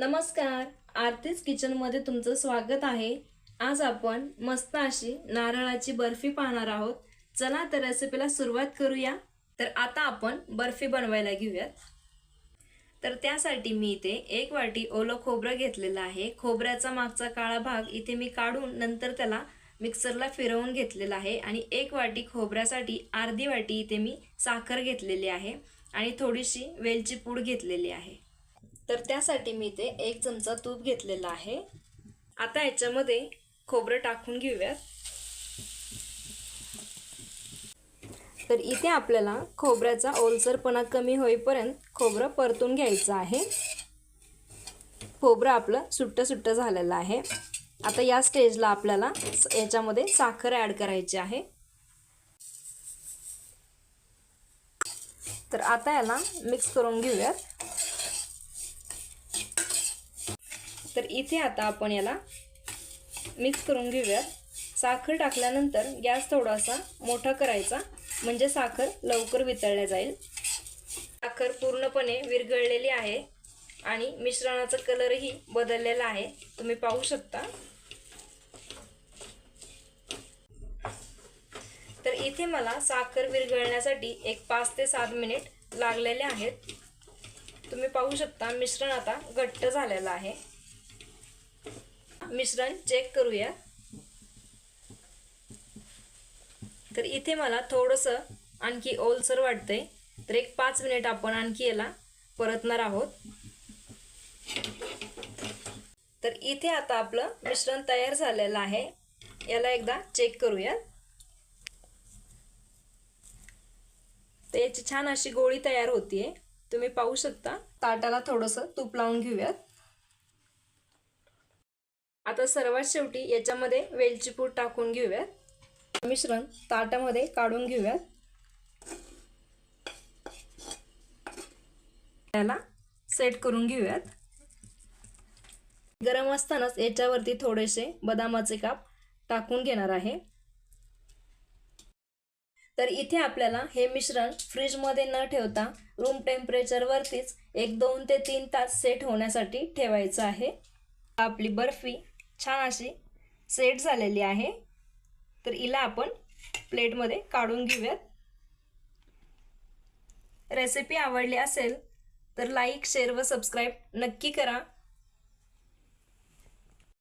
नमस्कार आरतीच किचनमध्ये तुमचं स्वागत आहे. आज आपण मस्त अशी नारळाची बर्फी पाहणार आहोत. चला तर रेसिपीला सुरुवात करूया. तर आता आपण बर्फी बनवायला घेऊयात. तर त्यासाठी मी इथे एक वाटी ओलं खोबरं घेतलेलं आहे. खोबऱ्याचा मागचा काळा भाग इथे मी काढून नंतर त्याला मिक्सरला फिरवून घेतलेला आहे. आणि एक वाटी खोबऱ्यासाठी अर्धी वाटी इथे मी साखर घेतलेली आहे. आणि थोडीशी वेलची पूड घेतलेली आहे. तर त्यासाठी मी इथे एक चमचा तूप घेतलेला आहे. आता याच्यामध्ये खोबरं टाकून घेऊयात. तर इथे आपल्याला खोबऱ्याचा ओलसरपणा कमी होईपर्यंत खोबरं परतून घ्यायचं आहे. खोबरं आपलं सुट्ट सुट्ट झालेलं आहे. आता या स्टेजला आपल्याला याच्यामध्ये साखर ॲड करायची आहे. तर आता याला मिक्स करून घेऊयात. तर इथे आता आपण याला मिक्स करून घेऊयात. साखर टाकल्यानंतर गॅस थोडासा मोठा करायचा म्हणजे साखर लवकर वितळल्या जाईल. साखर पूर्णपणे विरघळलेली आहे आणि मिश्रणाचा कलरही बदललेला आहे. तुम्ही पाहू शकता. तर इथे मला साखर विरघळण्यासाठी एक पाच ते सात मिनिट लागलेले आहेत. तुम्ही पाहू शकता मिश्रण आता घट्ट झालेलं आहे. मिश्रण चेक करूया. तर इथे मला थोडंसं आणखी ओलसर वाटतंय. तर एक पाच मिनिट आपण आणखी याला परतणार आहोत. तर इथे आता आपलं मिश्रण तयार झालेलं आहे. याला एकदा चेक करूया. तर याची छान अशी गोळी तयार होतीये. तुम्ही पाहू शकता. ताटाला थोडंसं तूप लावून घेऊयात. आता सर्वात शेवटी याच्यामध्ये वेलची पूड टाकून घेऊयात. मिश्रण ताटामध्ये काढून घेऊयात. त्याला सेट करून घेऊयात. गरम असतानाच याच्यावरती थोडेसे बदामाचे काप टाकून घेणार आहे. तर इथे आपल्याला हे मिश्रण फ्रीजमध्ये न ठेवता रूम टेम्परेचरवरतीच एक दोन ते तीन तास सेट होण्यासाठी ठेवायचं आहे. आपली बर्फी छान अशी सेट झालेली आहे. तर हिला आपण प्लेटमध्ये काढून घेऊयात. रेसिपी आवडली असेल तर लाईक शेअर व सबस्क्राईब नक्की करा.